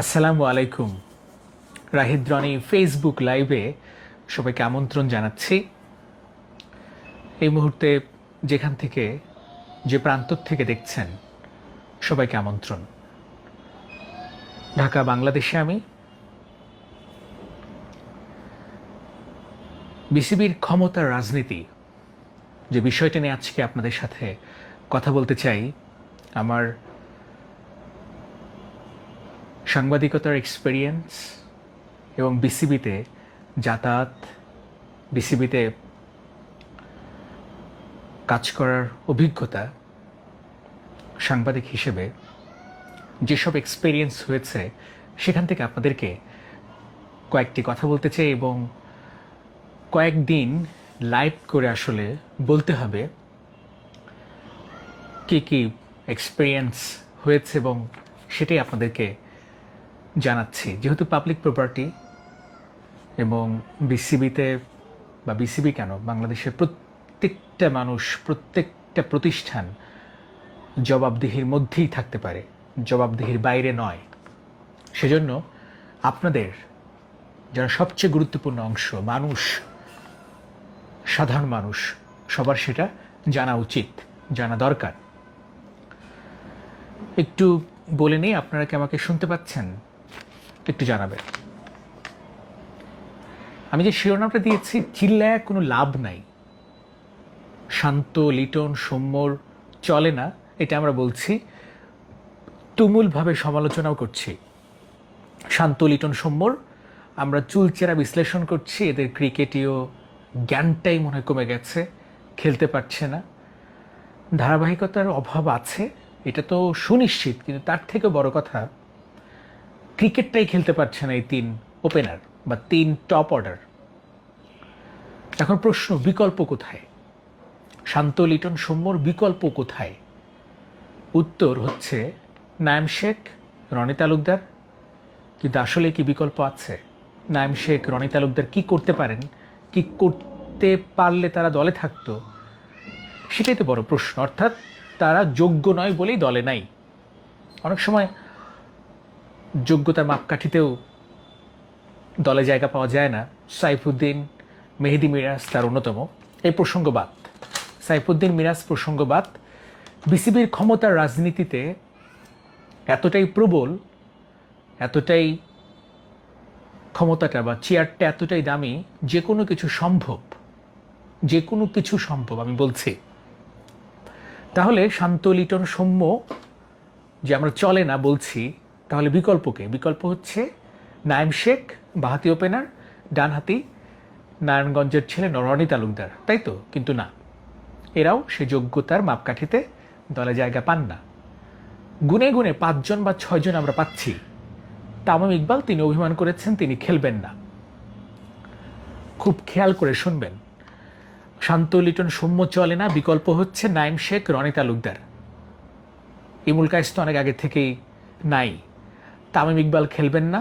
আসসালামু আলাইকুম। রাহিদ রনি ফেসবুক লাইভে সবাইকে আমন্ত্রণ জানাচ্ছি। এই মুহূর্তে যেখান থেকে, যে প্রান্ত থেকে দেখছেন, সবাইকে আমন্ত্রণ। ঢাকা, বাংলাদেশে আমি। বিসিবির ক্ষমতার রাজনীতি, যে বিষয়টা নিয়ে আজকে আপনাদের সাথে কথা বলতে চাই, আমার সাংবাদিকতার এক্সপেরিয়েন্স এবং বিসিবিতে যাতায়াত বিসিবিতে কাজ করার অভিজ্ঞতা সাংবাদিক হিসেবে যেসব এক্সপেরিয়েন্স হয়েছে, সেখান থেকে আপনাদেরকে কয়েকটি কথা বলতে চাই এবং কয়েকদিন লাইভ করে আসলে বলতে হবে কী কী এক্সপিরিয়েন্স হয়েছে এবং সেটাই আপনাদেরকে জানাচ্ছি, যেহেতু পাবলিক প্রপার্টি এবং বিসিবিতে বা বিসিবি কেন, বাংলাদেশের প্রত্যেকটা মানুষ, প্রত্যেকটা প্রতিষ্ঠান জবাবদিহির মধ্যেই থাকতে পারে, জবাবদিহির বাইরে নয়। সেজন্য আপনাদের যারা সবচেয়ে গুরুত্বপূর্ণ অংশ, মানুষ, সাধারণ মানুষ, সবার সেটা জানা উচিত, জানা দরকার। একটু বলে নেই, আপনারা কি আমাকে শুনতে পাচ্ছেন? একটু জানাবেন। আমি যে শিরোনামটা দিয়েছি, চিল্লায় কোনো লাভ নাই। শান্ত, লিটন, সৌম্যর চলে না, এটা আমরা বলছি। তুমুলভাবে সমালোচনাও করছি। শান্ত, লিটন, সৌম্যর আমরা চুলচেরা বিশ্লেষণ করছি, এদের ক্রিকেটীয় জ্ঞানটাই মনে কমে গেছে, খেলতে পারছে না। ধারাবাহিকতার অভাব আছে, এটা তো সুনিশ্চিত, কিন্তু তার থেকে বড় কথা ক্রিকেটটাই খেলতে পারছে না এই তিন ওপেনার বা তিন টপ অর্ডার এখন প্রশ্ন, বিকল্প কোথায়? শান্ত, লিটন সৌম্যর বিকল্প কোথায়? উত্তর হচ্ছে নায়াম শেখ, রনি তালুকদার। কিন্তু আসলে কি বিকল্প আছে? নায়াম শেখ, রনি তালুকদার কি করতে পারেন? কি করতে পারলে তারা দলে থাকতো? সেটাই তো বড় প্রশ্ন। অর্থাৎ তারা যোগ্য নয় বলেই দলে নাই। অনেক সময় যোগ্যতার মাপকাঠিতেও দলে জায়গা পাওয়া যায় না। সাইফুদ্দিন, মেহেদি মিরাজ তার অন্যতম। এই প্রসঙ্গবাদ, সাইফুদ্দিন মিরাজ প্রসঙ্গবাদ, বিসিবির ক্ষমতার রাজনীতিতে এতটাই প্রবল, এতটাই ক্ষমতাটা বা চেয়ারটা এতটাই দামি, যে কোনো কিছু সম্ভব, যে কোনো কিছু সম্ভব, আমি বলছি। তাহলে শান্ত লিটন সৌম্য, যে আমরা চলে না বলছি তাহলে বিকল্পকে বিকল্প হচ্ছে নাইম শেখ, বাহাতি ওপেনার, ডানহাতি নারায়ণগঞ্জের ছেলে রনি তালুকদার। তাই তো? কিন্তু না। এরাও সে যোগ্যতার মাপকাঠিতে দলে জায়গা পান না। গুনে গুনে পাঁচজন বা ছয়জন আমরা পাচ্ছি। তামাম ইকবাল তিনি অভিমান করেছেন, তিনি খেলবেন না। খুব খেয়াল করে শুনবেন। শান্ত লিটন সৌম্য চলে না, বিকল্প হচ্ছে নাইম শেখ, রনি তালুকদার। ইমুল কাইস তো অনেক আগে থেকেই নাই। তামিম ইকবাল খেলবেন না।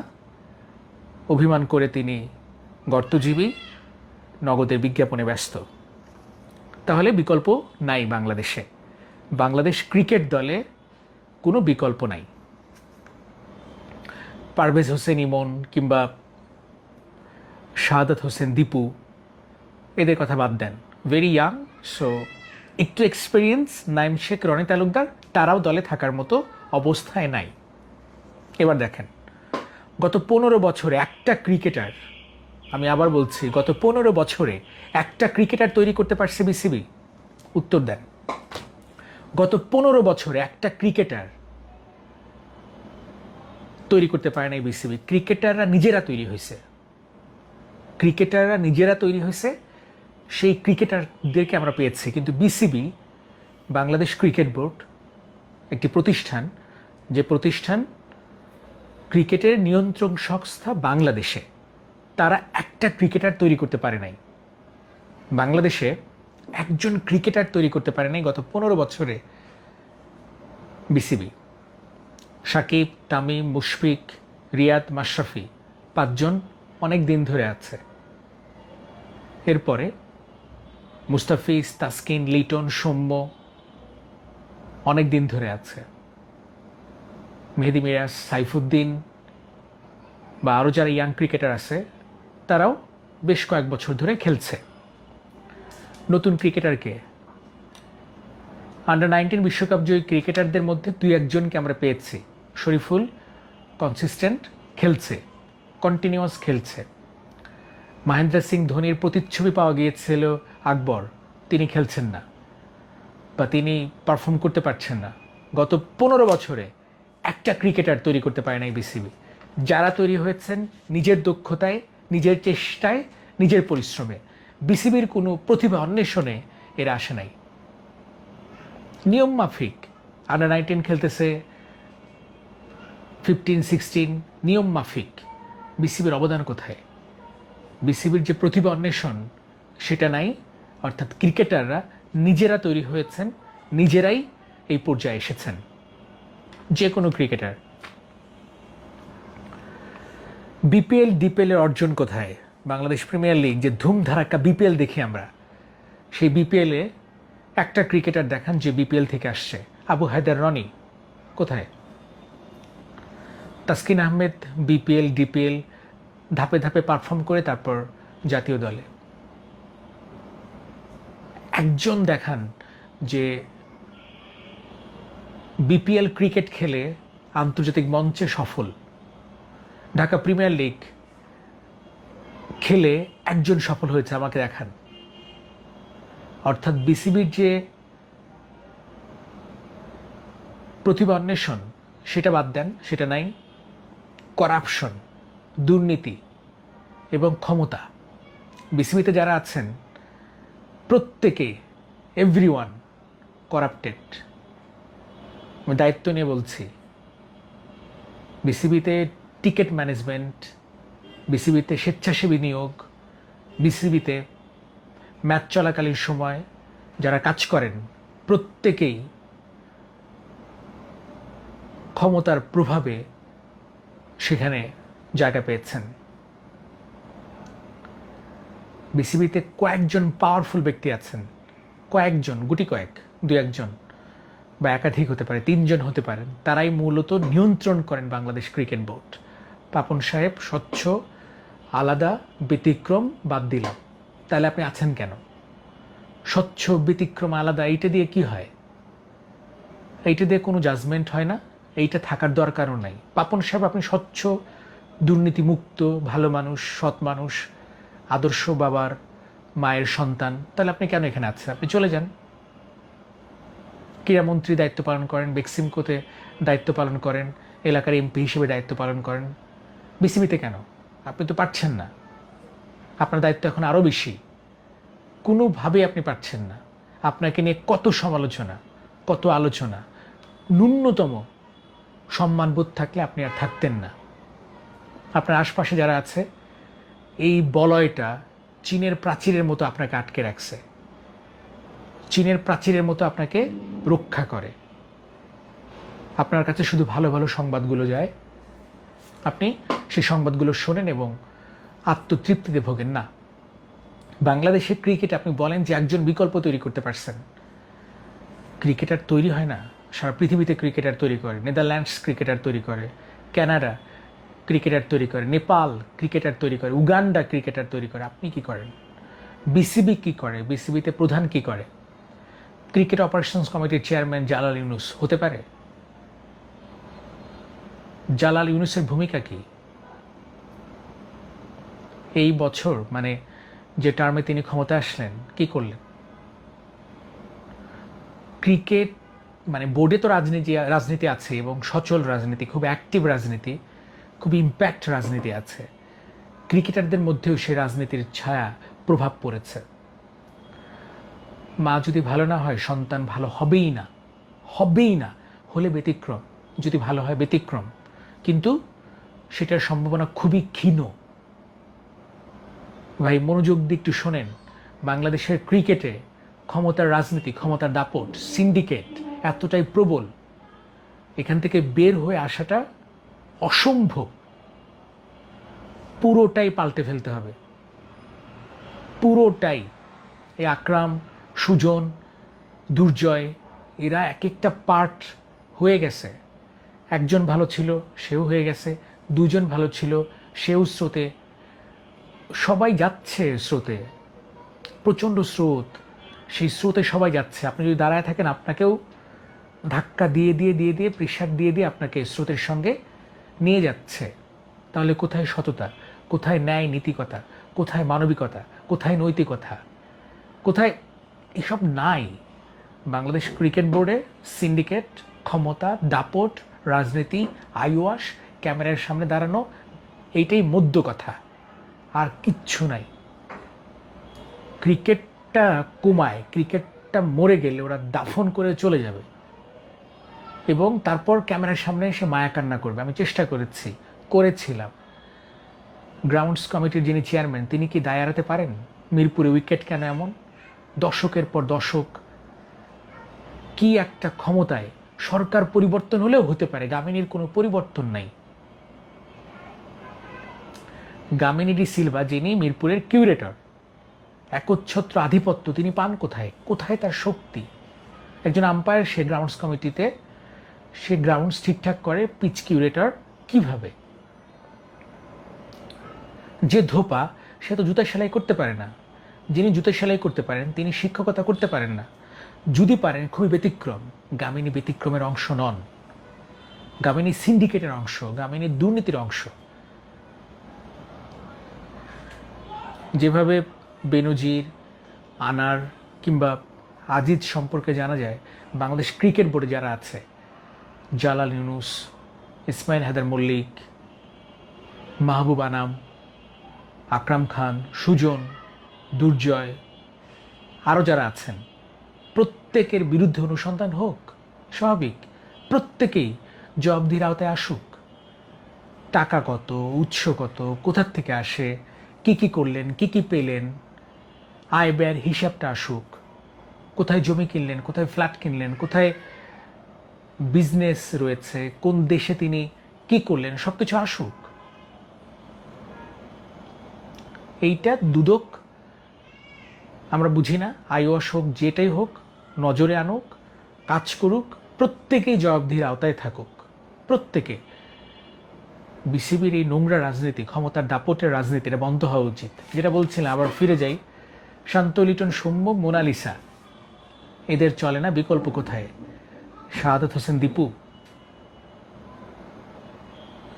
অভিমান করে তিনি গর্তজীবী, নগদের বিজ্ঞাপনে ব্যস্ত। তাহলে বিকল্প নাই বাংলাদেশে। বাংলাদেশ ক্রিকেট দলে কোনো বিকল্প নাই। পারভেজ হোসেন ইমন কিংবা শাহাদাত হোসেন দীপু, এদের কথা বাদ দেন। ভেরি ইয়াং সো একটু এক্সপিরিয়েন্স নাইম শেখ রনি তালুকদার, তারাও দলে থাকার মতো অবস্থায় নাই। এবার দেখেন, গত পনেরো বছরে একটা ক্রিকেটার আমি আবার বলছি, গত পনেরো বছরে একটা ক্রিকেটার তৈরি করতে পারছে বিসিবি উত্তর দেন। গত পনেরো বছরে একটা ক্রিকেটার তৈরি করতে পারে নাই বিসিবি ক্রিকেটাররা নিজেরা তৈরি হয়েছে। ক্রিকেটাররা নিজেরা তৈরি হয়েছে, সেই ক্রিকেটারদেরকে আমরা পেয়েছি। কিন্তু বিসিবি বাংলাদেশ ক্রিকেট বোর্ড, একটি প্রতিষ্ঠান, যে প্রতিষ্ঠান ক্রিকেটের নিয়ন্ত্রণ সংস্থা বাংলাদেশে। তারা একটা ক্রিকেটার তৈরি করতে পারে নাই। বাংলাদেশে একজন ক্রিকেটার তৈরি করতে পারে নাই গত পনেরো বছরে বিসিবি। সাকিব, তামিম, মুশফিক, রিয়াদ, মাশরাফি পাঁচজন অনেক দিন ধরে আছে। এরপরে মুস্তাফিজ, তাসকিন, লিটন, সৌম্য অনেক দিন ধরে আছে। মেহেদি মিরাজ সাইফুদ্দিন বা আরও যারা ইয়াং ক্রিকেটার আছে, তারাও বেশ কয়েক বছর ধরে খেলছে। নতুন ক্রিকেটারকে আন্ডার নাইনটিন বিশ্বকাপ জয়ী ক্রিকেটারদের মধ্যে দুই একজনকে আমরা পেয়েছি। শরীফুল কনসিস্টেন্ট খেলছে কন্টিনিউয়াস খেলছে। মহেন্দ্র সিং ধোনির প্রতিচ্ছবি পাওয়া গিয়েছিল আকবর, তিনি খেলছেন না। বা তিনি পারফর্ম করতে পারছেন না। গত পনেরো বছরে একটা ক্রিকেটার তৈরি করতে পারে নাই বিসিবি যারা তৈরি হয়েছেন নিজের দক্ষতায়, নিজের চেষ্টায়, নিজের পরিশ্রমে। বিসিবির কোনো প্রতিভা অন্বেষণে এরা আসে নাই। নিয়ম মাফিক আন্ডার নাইনটিন খেলতেছে ফিফটিন সিক্সটিন নিয়ম মাফিক বিসিবির অবদান কোথায়? বিসিবির যে প্রতিভা অন্বেষণ, সেটা নাই। অর্থাৎ ক্রিকেটাররা নিজেরা তৈরি হয়েছেন, নিজেরাই এই পর্যায়ে এসেছেন। যে কোনো ক্রিকেটার। বিপিএল ডিপিএলের অর্জন কোথায়? বাংলাদেশ প্রিমিয়ার লিগ, যে ধুমধারাক্কা বিপিএল দেখি আমরা, সেই বিপিএলে একটা ক্রিকেটার দেখান যে বিপিএল থেকে আসছে। আবু হায়দার রনি, কোথায়? তাসকিন আহমেদ, বিপিএল, ডিপিএল, ধাপে ধাপে পারফর্ম করে তারপর জাতীয় দলে। একজন দেখান যে বিপিএল ক্রিকেট খেলে আন্তর্জাতিক মঞ্চে সফল। ঢাকা প্রিমিয়ার লিগ খেলে একজন সফল হয়েছে, আমাকে দেখান। অর্থাৎ বিসিবির যে প্রতিভা অন্বেষণ, সেটা বাদ দেন, সেটা নাই। করাপশন, দুর্নীতি এবং ক্ষমতা। বিসিবিতে যারা আছেন, প্রত্যেকে এভরি ওয়ান করাপ্টেড আমি দায়িত্ব নিয়ে বলছি। বিসিবিতে টিকিট ম্যানেজমেন্ট বিসিবিতে স্বেচ্ছাসেবী নিয়োগ বিসিবিতে ম্যাচ চলাকালীন সময় যারা কাজ করেন, প্রত্যেকেই ক্ষমতার প্রভাবে সেখানে জায়গা পেয়েছেন। বিসিবিতে কয়েকজন পাওয়ারফুল ব্যক্তি আছেন, কয়েকজন, গুটি কয়েক দু একজন। বা একাধিক হতে পারে, তিনজন হতে পারেন, তারাই মূলত নিয়ন্ত্রণ করেন বাংলাদেশ ক্রিকেট বোর্ড। পাপন সাহেব, স্বচ্ছ, আলাদা, ব্যতিক্রম বাদ দিলাম। তাহলে আপনি আছেন কেন? স্বচ্ছ, ব্যতিক্রম, আলাদা, এইটা দিয়ে কি হয়? এইটা দিয়ে কোনো জাজমেন্ট হয় না, এইটা থাকার দরকারও নাই। পাপন সাহেব, আপনি স্বচ্ছ, দুর্নীতিমুক্ত, ভালো মানুষ, সৎ মানুষ, আদর্শ বাবার, মায়ের সন্তান, তাহলে আপনি কেন এখানে আছেন? আপনি চলে যান। ক্রীড়ামন্ত্রী দায়িত্ব পালন করেন, বেক্সিমকোতে দায়িত্ব পালন করেন, এলাকার এমপি হিসেবে দায়িত্ব পালন করেন। বিসিবিতে কেন? আপনি তো পারছেন না। আপনার দায়িত্ব এখন আরও বেশি। কোনোভাবেই আপনি পারছেন না। আপনাকে নিয়ে কত সমালোচনা, কত আলোচনা। ন্যূনতম সম্মানবোধ থাকলে আপনি আর থাকতেন না। আপনার আশপাশে যারা আছে, এই বলয়টা চীনের প্রাচীরের মতো আপনাকে আটকে রাখছে। চীনের প্রাচীরের মতো আপনাকে রক্ষা করে। আপনার কাছে শুধু ভালো ভালো সংবাদগুলো যায়। আপনি সেই সংবাদগুলো শোনেন এবং আত্মতৃপ্তিতে ভোগেন না। বাংলাদেশের ক্রিকেট আপনি বলেন যে একজন বিকল্প তৈরি করতে পারছেন। ক্রিকেটার তৈরি হয় না। সারা পৃথিবীতে ক্রিকেটার তৈরি করে। নেদারল্যান্ডস ক্রিকেটার তৈরি করে। কানাডা ক্রিকেটার তৈরি করে। নেপাল ক্রিকেটার তৈরি করে। উগান্ডা ক্রিকেটার তৈরি করে। আপনি কি করেন? বিসিবি কি করে? বিসিবিতে প্রধান কি করে? ক্রিকেট অপারেশনস কমিটির চেয়ারম্যান জালাল ইউনুস হতে পারে? জালাল ইউনুসের ভূমিকা কি? এই বছর মানে যে টার্মে তিনি ক্ষমতা আসলেন, কি করলেন? ক্রিকেট মানে বোর্ডে তো রাজনীতি রাজনীতি আছে এবং সচল রাজনীতি, খুব অ্যাক্টিভ রাজনীতি, খুব ইম্প্যাক্ট রাজনীতি আছে। ক্রিকেটারদের মধ্যেও সেই রাজনীতির ছায়া প্রভাব পড়েছে। মা যদি ভালো না হয়, সন্তান ভালো হবেই না। হবেই না। হলে ব্যতিক্রম। যদি ভালো হয়, ব্যতিক্রম। কিন্তু সেটার সম্ভাবনা খুবই ক্ষীণ। ভাই, মনোযোগ দিয়ে একটু শোনেন। বাংলাদেশের ক্রিকেটে ক্ষমতার রাজনীতি, ক্ষমতার দাপট, সিন্ডিকেট এতটাই প্রবল। এখান থেকে বের হয়ে আসাটা অসম্ভব। পুরোটাই পাল্টে ফেলতে হবে। পুরোটাই। এই আকরাম সুজন, দুর্জয়, এরা এক একটা পার্ট হয়ে গেছে। একজন ভালো ছিল, সেও হয়ে গেছে। দুজন ভালো ছিল, সেও স্রোতে। সবাই যাচ্ছে স্রোতে। প্রচণ্ড স্রোত। সেই স্রোতে সবাই যাচ্ছে। আপনি যদি দাঁড়ায় থাকেন, আপনাকেও ধাক্কা দিয়ে দিয়ে দিয়ে দিয়ে প্রেশার দিয়ে দিয়ে আপনাকে স্রোতের সঙ্গে নিয়ে যাচ্ছে। তাহলে কোথায় সততা? কোথায় ন্যায় নীতিকতা কোথায় মানবিকতা? কোথায় নৈতিকতা? কোথায় এসব নাই। বাংলাদেশ ক্রিকেট বোর্ডে সিন্ডিকেট, ক্ষমতা, দাপট, রাজনীতি আইওয়াস ক্যামেরার সামনে দাঁড়ানো, এইটাই মধ্য কথা। আর কিচ্ছু নাই। ক্রিকেটটা কমায়, ক্রিকেটটা মরে গেলে ওরা দাফন করে চলে যাবে। এবং তারপর ক্যামেরার সামনে এসে মায়া কান্না করবে। আমি চেষ্টা করেছি, করেছিলাম। গ্রাউন্ডস কমিটির যিনি চেয়ারম্যান, তিনি কি দায় এড়াতে পারেন? মিরপুরে উইকেট কেন এমন? দশকের পর দশক, কি একটা ক্ষমতায় সরকার পরিবর্তন হলেও হতে পারে, গামিনীর কোনো পরিবর্তন নাই। গামিনী ডি সিলভা, যিনি মিরপুরের কিউরেটর, একচ্ছত্র আধিপত্য, তিনি পান কোথায়? কোথায় তার শক্তি? একজন আম্পায়ার সে গ্রাউন্ডস কমিটিতে সে গ্রাউন্ডস ঠিকঠাক করে পিচ কিউরেটর কীভাবে? যে ধোপা, সে তো জুতা সেলাই করতে পারে না। যিনি জুতা সেলাই করতে পারেন, তিনি শিক্ষকতা করতে পারেন না। যদি পারেন, খুবই ব্যতিক্রম। গামিনী ব্যতিক্রমের অংশ নন। গামিনী সিন্ডিকেটের অংশ, গামিনী দুর্নীতির অংশ। যেভাবে বেনজির, আনার কিংবা আজিজ সম্পর্কে জানা যায়, বাংলাদেশ ক্রিকেট বোর্ডে যারা আছে, জালাল ইউনুস, ইসমাইল হায়দার মল্লিক, মাহবুব আনাম, আকরাম খান, সুজন দুর্জয়। আরও যারা আছেন, প্রত্যেকের বিরুদ্ধে অনুসন্ধান হোক, স্বাভাবিক, প্রত্যেকেই জবাবদিহির আওতায় আসুক। টাকা কত, উৎস কত, কোথার থেকে আসে, কি কি করলেন, কি কি পেলেন, আয় ব্যয়ের হিসাবটা আসুক। কোথায় জমি কিনলেন, কোথায় ফ্ল্যাট কিনলেন, কোথায় বিজনেস রয়েছে, কোন দেশে তিনি কি করলেন সব কিছু আসুক। এইটা দুদক বুঝি না আইওয়াস হোক, যেটাই হোক, নজরে আনুক, কাজ করুক, প্রত্যেকেই জবাবদিহির আওতায় থাকুক। প্রত্যেকে। বিসিবির এই নোংরা রাজনীতি, ক্ষমতার দাপটের রাজনীতি, এটা বন্ধ হওয়া উচিত। যেটা বলছিলাম, আবার ফিরে যাই। শান্ত লিটন সৌম্য, মোনালিসা। এদের চলে না, বিকল্প কোথায়? শাহাদত হোসেন দীপু।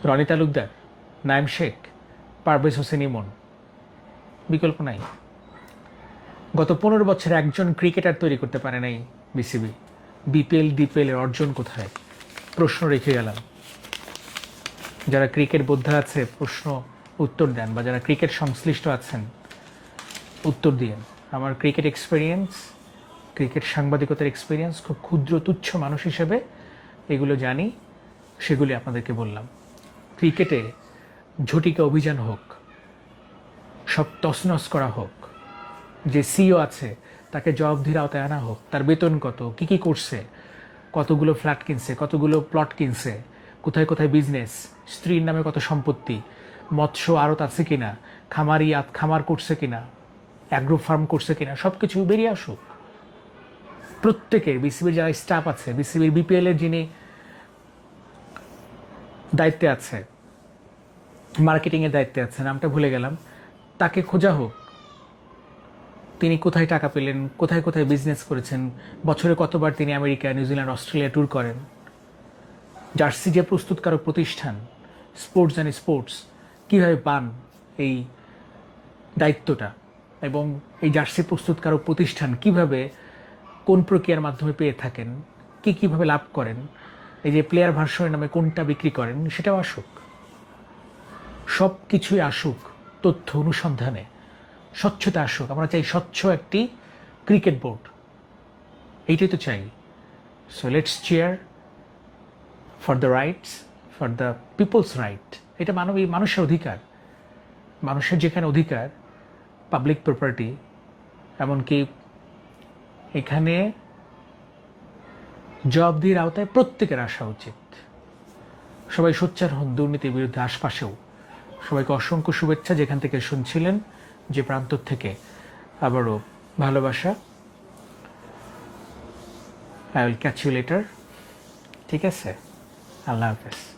রনি তালুকদার নাইম শেখ, পারভেজ হোসেন ইমন। বিকল্প নাই। গত পনেরো বছর একজন ক্রিকেটার তৈরি করতে পারে নাই বিসিবি। বিপিএল, ডিপিএল এর অর্জন কোথায়? প্রশ্ন রেখে গেলাম। যারা ক্রিকেট বোদ্ধা আছে, প্রশ্ন উত্তর দেন বা যারা ক্রিকেট সংশ্লিষ্ট আছেন, উত্তর দিন আমার ক্রিকেট এক্সপিরিয়েন্স ক্রিকেট সাংবাদিকতার এক্সপিরিয়েন্স খুব ক্ষুদ্র, তুচ্ছ মানুষ হিসেবে এগুলো জানি, সেগুলি আপনাদেরকে বললাম। ক্রিকেটে ঝটিকা অভিযান হোক, সব তছনছ করা হোক যে সিও আছে, তাকে জবাবদিহির আওতায় আনা হোক, তার বেতন কত, কী কী করছে, কতগুলো ফ্ল্যাট কিনছে, কতগুলো প্লট কিনছে, কোথায় কোথায় বিজনেস স্ত্রীর নামে কত সম্পত্তি, মৎস্য আড়ত আছে কিনা, খামারি খামার করছে কিনা অ্যাগ্রো ফার্ম করছে কিনা সব কিছু বেরিয়ে আসুক। প্রত্যেকের বিসিবির যারা স্টাফ আছে বিসিবির বিপিএল এর যিনি দায়িত্বে আছে মার্কেটিংয়ের দায়িত্বে আছে, নামটা ভুলে গেলাম, তাকে খোঁজা হোক। তিনি কোথায় টাকা পেলেন, কোথায় কোথায় বিজনেস করেছেন, বছরে কতবার তিনি America New Zealand Australia tour করেন? জার্সি যে প্রস্তুতকারক প্রতিষ্ঠান স্পোর্টস অ্যান্ড স্পোর্টস কীভাবে পান এই দায়িত্বটা এবং এই জার্সি প্রস্তুতকারক প্রতিষ্ঠান কীভাবে, কোন প্রক্রিয়ার মাধ্যমে পেয়ে থাকেন, কি কীভাবে লাভ করেন, এই যে প্লেয়ার ভার্সনের নামে কোনটা বিক্রি করেন, সেটাও আসুক। সব কিছুই আসুক তথ্য অনুসন্ধানে। স্বচ্ছতা আসুক। আমরা চাই স্বচ্ছ একটি ক্রিকেট বোর্ড। এইটাই তো চাই। So let's chair for the rights for the people's right এটা মানবী মানুষের অধিকার। মানুষের যেখানে অধিকার পাবলিক প্রপার্টি এমনকি এখানে জবাবদিহির আওতায় প্রত্যেকের আসা উচিত। সবাই সোচ্চার হন দুর্নীতির বিরুদ্ধে আশপাশেও। সবাইকে অসংখ্য শুভেচ্ছা যেখান থেকে শুনছিলেন। যে প্রান্তর থেকে আবারও ভালোবাসা। I will catch you later ঠিক আছে? আল্লাহ হাফেজ।